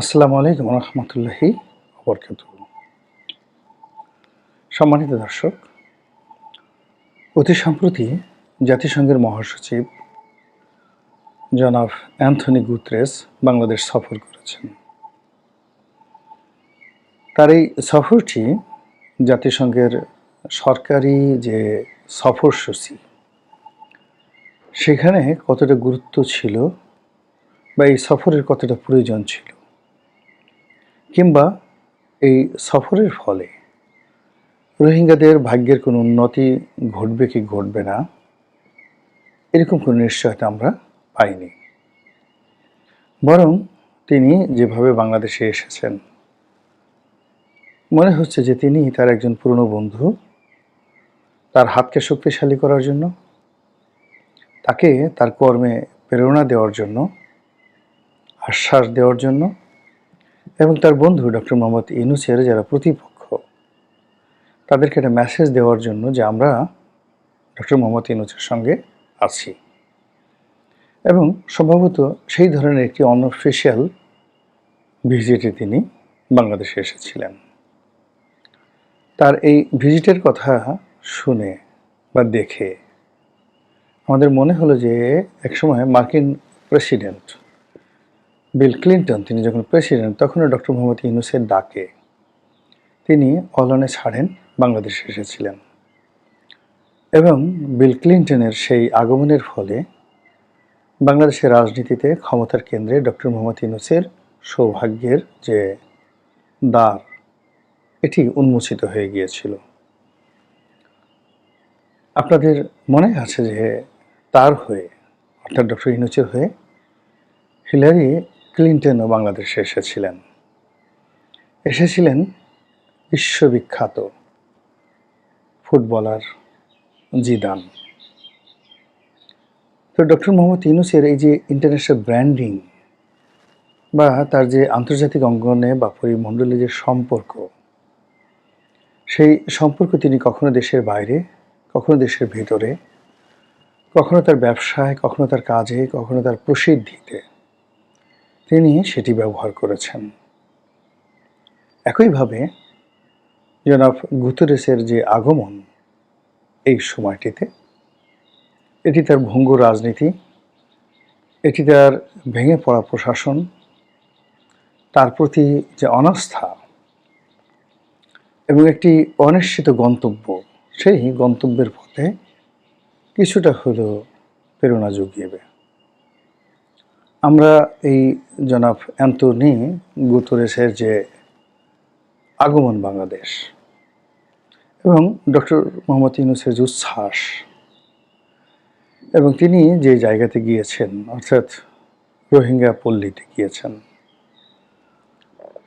আসসালামু আলাইকুম রহমতুল্লাহি বরকাত সম্মানিত দর্শক, অতি সম্প্রতি জাতিসংঘের মহাসচিব জনাব অ্যান্থনি গুত্রেস বাংলাদেশ সফর করেছেন। তার এই সফরটি জাতিসংঘের সরকারি যে সফরসূচি সেখানে কতটা গুরুত্ব ছিল বা এই সফরের কতটা প্রয়োজন ছিল কিংবা এই সফরের ফলে রোহিঙ্গাদের ভাগ্যের কোনো উন্নতি ঘটবে কি ঘটবে না, এরকম কোনো নিশ্চয়তা আমরা পাইনি। বরং তিনি যেভাবে বাংলাদেশে এসেছেন, মনে হচ্ছে যে তিনি তার একজন পুরনো বন্ধু, তার হাতকে শক্তিশালী করার জন্য, তাকে তার কর্মে প্রেরণা দেওয়ার জন্য, আশ্বাস দেওয়ার জন্য এবং তার বন্ধু ডক্টর মোহাম্মদ ইনুসের যারা প্রতিপক্ষ, তাদেরকে একটা মেসেজ দেওয়ার জন্য যে আমরা ডক্টর মোহাম্মদ ইনুসের সঙ্গে আছি। এবং সম্ভবত সেই ধরনের একটি অনঅফিসিয়াল ভিজিটে তিনি বাংলাদেশে এসেছিলেন। তার এই ভিজিটের কথা শুনে বা দেখে আমাদের মনে হলো যে একসময় মার্কিন প্রেসিডেন্ট বিল ক্লিন্টন, তিনি যখন প্রেসিডেন্ট, তখনও ডক্টর মোহাম্মদ ইউনুসের ডাকে। তিনি অলনে ছাড়েন, বাংলাদেশে এসেছিলেন। এবং বিল ক্লিন্টনের সেই আগমনের ফলে বাংলাদেশের রাজনীতিতে ক্ষমতার কেন্দ্রে ডক্টর মোহাম্মদ ইউনুসের সৌভাগ্যের যে দ্বার, এটি উন্মোচিত হয়ে গিয়েছিল। আপনাদের মনে আছে যে তার হয়ে, অর্থাৎ ডক্টর ইনুচের হয়ে, হিলারি ক্লিন্টনও বাংলাদেশে এসেছিলেন। এসেছিলেন বিশ্ববিখ্যাত ফুটবলার জিদান। তো ডক্টর মোহাম্মদ ইউনুসের এই যে ইন্টারন্যাশনাল ব্র্যান্ডিং বা তার যে আন্তর্জাতিক অঙ্গনে বা পরিমণ্ডলে যে সম্পর্ক, সেই সম্পর্ক তিনি কখনো দেশের বাইরে, কখনো দেশের ভেতরে, কখনো তার ব্যবসায়, কখনো তার কাজে, কখনো তার প্রসিদ্ধিতে তিনি সেটি ব্যবহার করেছেন। একইভাবে জনাব গুতরেসের যে আগমন এই সময়টিতে, এটি তার ভঙ্গ রাজনীতি, এটি তার ভেঙে পড়া প্রশাসন, তার প্রতি যে অনাস্থা এবং একটি অনিশ্চিত গন্তব্য, সেই গন্তব্যের পথে কিছুটা হলেও প্রেরণা জুগিয়েবে আমরা এই জনাব অ্যান্টনি গুতরেসের যে আগমন বাংলাদেশ এবং ডক্টর মোহাম্মদ ইউনুসের যে উচ্ছ্বাস এবং তিনি যে জায়গাতে গিয়েছেন, অর্থাৎ রোহিঙ্গা পল্লীতে গিয়েছেন,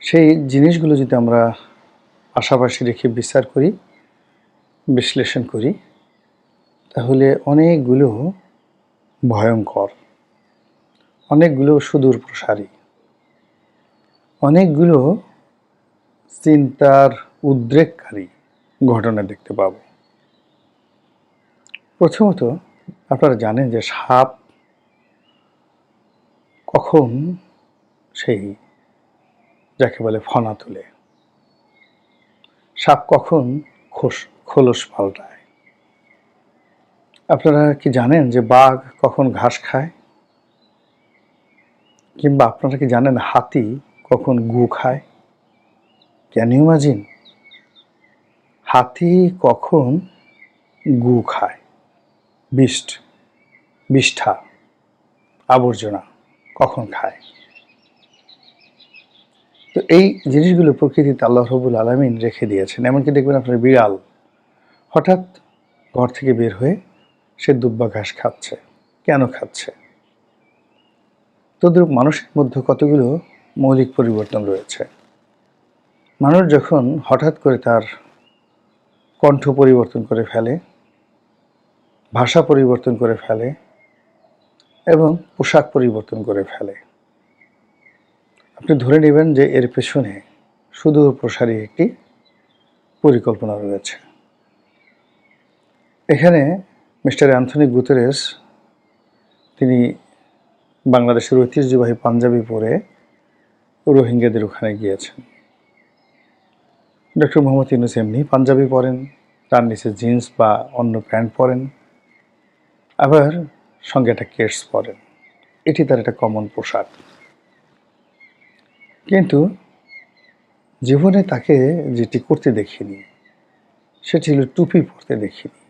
সেই জিনিসগুলো যদি আমরা পাশাপাশি রেখে বিচার করি, বিশ্লেষণ করি, তাহলে অনেকগুলো ভয়ঙ্কর অনেকগুলো সুদূর প্রসারী। অনেকগুলো চিন্তার উদ্রেককারী ঘটনা দেখতে পাব। প্রথমত, আপনারা জানেন যে সাপ কখন সেই, যাকে বলে ফনা তুলে। সাপ কখন খোস, খোলস পাল্টায়। আপনারা কি জানেন যে বাঘ কখন ঘাস খায়? কিংবা আপনারা কি জানেন হাতি কখন গু খায়? ক্যান ইউ ইমাজিন হাতি কখন গু খায়? বিষ্ট, বিষ্ঠা, আবর্জনা কখন খায়? তো এই জিনিসগুলো প্রকৃতিতে আল্লাহ রবুল আলমিন রেখে দিয়েছেন। এমনকি দেখবেন আপনার বিড়াল হঠাৎ ঘর থেকে বের হয়ে সে দুব্বা ঘাস খাচ্ছে। কেন খাচ্ছে? তদ্রুপ মানুষের মধ্যে কতগুলো মৌলিক পরিবর্তন রয়েছে? মানুষ যখন হঠাৎ করে তার কণ্ঠ পরিবর্তন করে ফেলে, ভাষা পরিবর্তন করে ফেলে এবং পোশাক পরিবর্তন করে ফেলে, আপনি ধরে নেবেন যে এর পেছনে সুদূর প্রসারী একটি পরিকল্পনা রয়েছে। এখানে মিস্টার অ্যান্থনি গুতেরেস তিনি বাংলাদেশের ঐতিহ্যবাহী পাঞ্জাবি পরে রোহিঙ্গাদের ওখানে গিয়েছেন। ডক্টর মোহাম্মদ ইউনুস এমনি পাঞ্জাবি পরেন, তার নিচে জিন্স বা অন্য প্যান্ট পরেন, আবার সঙ্গে একটা কেটস পরেন। এটি তার একটা কমন পোশাক। কিন্তু জীবনে তাকে যেটি করতে দেখিনি, সেটি ছিল টুপি পরতে দেখিনি।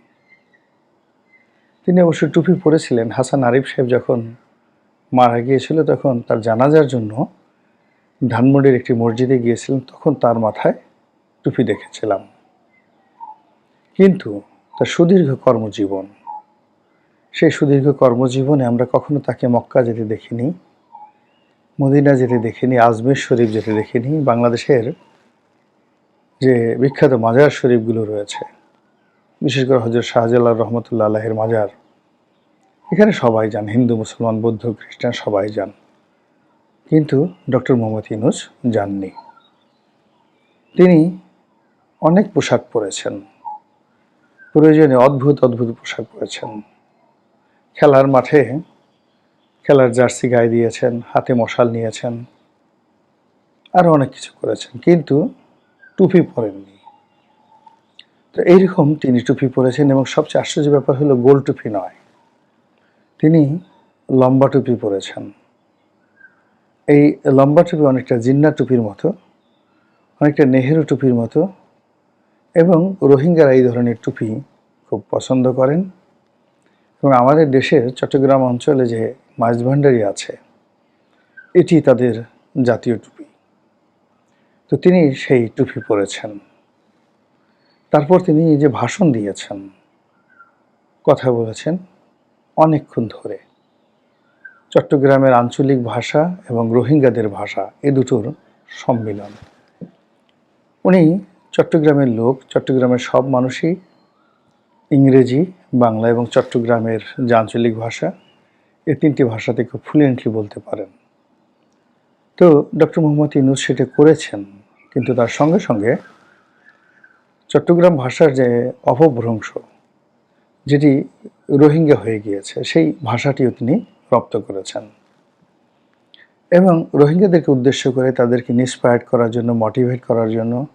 তিনি অবশ্য টুপি পরেছিলেন। হাসান আরিফ সাহেব যখন মারা গিয়েছিল তখন তার জানাজার জন্য ধানমন্ডির একটি মসজিদে গিয়েছিলাম, তখন তার মাথায় টুপি দেখেছিলাম। কিন্তু তার সুদীর্ঘ কর্মজীবন, সেই সুদীর্ঘ কর্মজীবনে আমরা কখনো তাকে মক্কা যেতে দেখিনি, মদিনা যেতে দেখিনি, আজমের শরীফ যেতে দেখিনি, বাংলাদেশের যে বিখ্যাত মাজার শরীফগুলো রয়েছে, বিশেষ করে হজরত শাহজালাল রহমতুল্লাহ আল্লাহের মাজার এখানে সবাই যান, হিন্দু, মুসলমান, বৌদ্ধ, খ্রিস্টান সবাই যান। কিন্তু ডক্টর মোহাম্মদ ইনুস যাননি। তিনি অনেক পোশাক পরেছেন। প্রয়োজনে অদ্ভুত অদ্ভুত পোশাক পরেছেন। খেলার মাঠে খেলার জার্সি গায়ে দিয়েছেন, হাতে মশাল নিয়েছেন আরও অনেক কিছু করেছেন, কিন্তু টুপি পরেননি। তো এইরকম তিনি টুপি পরেছেন এবং সবচেয়ে আশ্চর্য ব্যাপার হলো গোল টুপি নয়। তিনি লম্বা টুপি পরেছেন। এই লম্বা টুপি অনেকটা জিন্না টুপির মতো, অনেকটা নেহেরু টুপির মতো এবং রোহিঙ্গারা এই ধরনের টুপি খুব পছন্দ করেন। এবং আমাদের দেশের চট্টগ্রাম অঞ্চলে যে মাছ ভান্ডারি আছে, এটি তাদের জাতীয় টুপি। তো তিনি সেই টুপি পরেছেন। তারপর তিনি যে ভাষণ দিয়েছেন, কথা বলেছেন অনেকক্ষণ ধরে। চট্টগ্রামের আঞ্চলিক ভাষা এবং রোহিঙ্গাদের ভাষা এ দুটোর সম্মিলন। উনি চট্টগ্রামের লোক, চট্টগ্রামের সব মানুষই ইংরেজি, বাংলা এবং চট্টগ্রামের যে আঞ্চলিক ভাষা এই তিনটি ভাষাতে খুব ফ্লুয়েন্টলি বলতে পারেন। তো ডক্টর মোহাম্মদ ইনুস সেটা করেছেন, কিন্তু তার সঙ্গে সঙ্গে চট্টগ্রাম ভাষার যে অপভ্রংশ যেটি রোহিঙ্গা হয়ে গিয়েছে, সেই ভাষাটিও তিনি রপ্ত করেছেন। এবং রোহিঙ্গাদেরকে উদ্দেশ্য করে তাদেরকে ইন্সপায়ার্ড করার জন্য মোটিভেট করার জন্য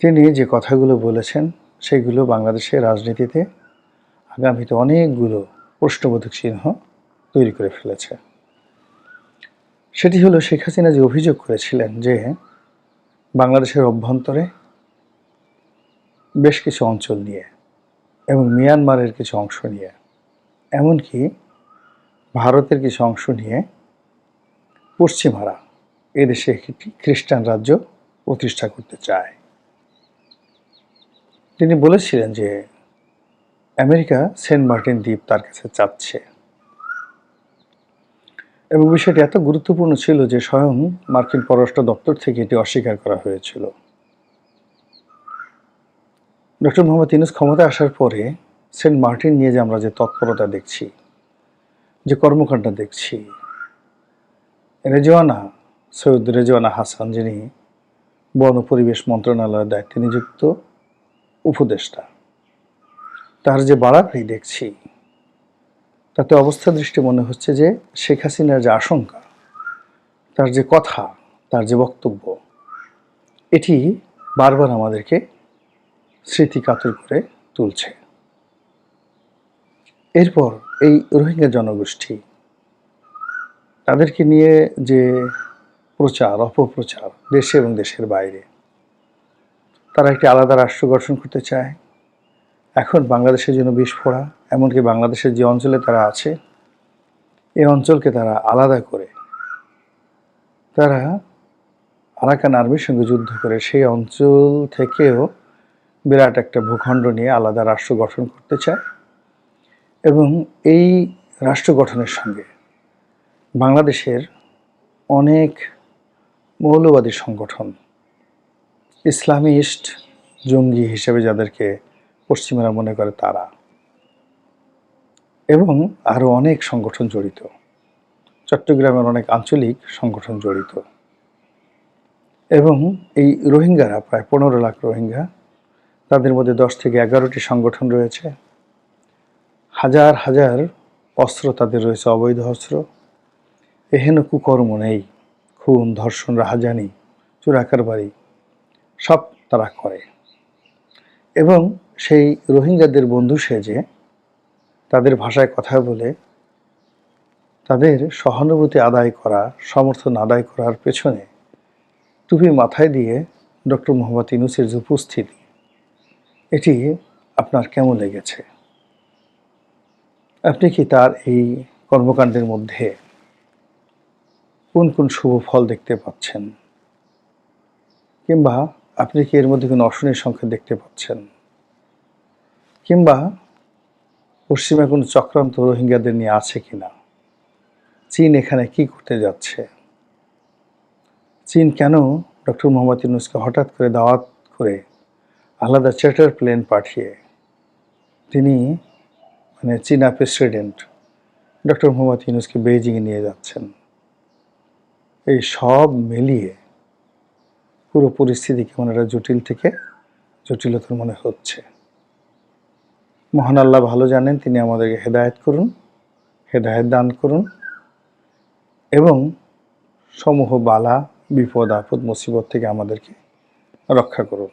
তিনি যে কথাগুলো বলেছেন, সেগুলো বাংলাদেশের রাজনীতিতে আগামীতে অনেকগুলো প্রশ্নবোধক চিহ্ন তৈরি করে ফেলেছে। সেটি হলো শেখ হাসিনা যে অভিযোগ করেছিলেন যে বাংলাদেশের অভ্যন্তরে বেশ কিছু অঞ্চল নিয়ে এবং মিয়ানমারের কিছু অংশ নিয়ে। এমনকি ভারতের কিছু অংশ নিয়ে পশ্চিমারা এদেশে একটি খ্রিস্টান রাজ্য প্রতিষ্ঠা করতে চায়। তিনি বলেছিলেন যে, আমেরিকা সেন্ট মার্টিন দ্বীপ তার কাছে চাচ্ছে। এবং বিষয়টি এত গুরুত্বপূর্ণ ছিল যে, স্বয়ং মার্কিন পররাষ্ট্র দপ্তর থেকে এটি অস্বীকার করা হয়েছিল। ডক্টর মোহাম্মদ ইনুস ক্ষমতায় আসার পরে সেন্ট মার্টিন নিয়ে যে আমরা যে তৎপরতা দেখছি, যে কর্মকাণ্ড দেখছি, রেজওয়ানা, সৈয়দ রেজওয়ানা হাসান যিনি বন পরিবেশ মন্ত্রণালয়ের দায়িত্বে নিযুক্ত উপদেষ্টা, তার যে বাড়াবাড়ি দেখছি, তাতে অবস্থা দৃষ্টি মনে হচ্ছে যে শেখ হাসিনার যে আশঙ্কা, তার যে কথা, তার যে বক্তব্য, এটি বারবার আমাদেরকে স্মৃতি কাতর করে তুলছে। এরপর এই রোহিঙ্গা জনগোষ্ঠী তাদেরকে নিয়ে যে প্রচার, অপপ্রচার দেশে এবং দেশের বাইরে, তারা একটি আলাদা রাষ্ট্র গঠন করতে চায়। এখন বাংলাদেশের জন্য বিস্ফোরা এমনকি বাংলাদেশের যে অঞ্চলে তারা আছে এই অঞ্চলকে তারা আলাদা করে, তারা আরাকান আর্মির সঙ্গে যুদ্ধ করে সেই অঞ্চল থেকেও বিরাট একটা ভূখণ্ড নিয়ে আলাদা রাষ্ট্র গঠন করতে চায় এবং এই রাষ্ট্র গঠনের সঙ্গে বাংলাদেশের অনেক মৌলবাদী সংগঠন, ইসলামিস্ট জঙ্গি হিসেবে যাদেরকে পশ্চিমারা মনে করে তারা এবং আরও অনেক সংগঠন জড়িত। চট্টগ্রামের অনেক আঞ্চলিক সংগঠন জড়িত। এবং এই রোহিঙ্গারা, প্রায় পনেরো লাখ রোহিঙ্গা তাদের মধ্যে দশ থেকে এগারোটি সংগঠন রয়েছে। হাজার হাজার অস্ত্র তাদের রয়েছে, অবৈধ অস্ত্র। এহেন কুকর্ম নেই, খুন, ধর্ষণ, রাহাজানি চোরাকারবারি সব তারা করে। এবং সেই রোহিঙ্গাদের বন্ধু সেজে তাদের ভাষায় কথা বলে তাদের সহানুভূতি আদায় করা, সমর্থন আদায় করার পেছনে টুপি মাথায় দিয়ে ডক্টর মোহাম্মদ ইউনুসের যে উপস্থিতি এটি আপনার কেমন লেগেছে? আপনি কি তার এই কর্মকাণ্ডের মধ্যে কোন কোন শুভ ফল দেখতে পাচ্ছেন? কিংবা আপনি কি এর মধ্যে কোনো অশনির সংখ্যা দেখতে পাচ্ছেন? কিংবা পশ্চিমে কোনো চক্রান্ত রোহিঙ্গাদের নিয়ে আছে কিনা? চীন এখানে কি করতে যাচ্ছে? চীন কেন ডক্টর মোহাম্মদ ইউনুসকে হঠাৎ করে দাওয়াত করে আলাদা চার্টার প্লেন পাঠিয়ে তিনি মানে চীনা প্রেসিডেন্ট ডক্টর মোহাম্মদ ইউনুসকে বেইজিংয়ে নিয়ে যাচ্ছেন। এই সব মিলিয়ে পুরো পরিস্থিতি কেমন একটা জটিল থেকে জটিলতর মনে হচ্ছে। মহান আল্লাহ ভালো জানেন, তিনি আমাদেরকে হেদায়েত করুন, হেদায়েত দান করুন এবং সমূহ বালা, বিপদ, আপদ, মুসিবত থেকে আমাদেরকে রক্ষা করুন।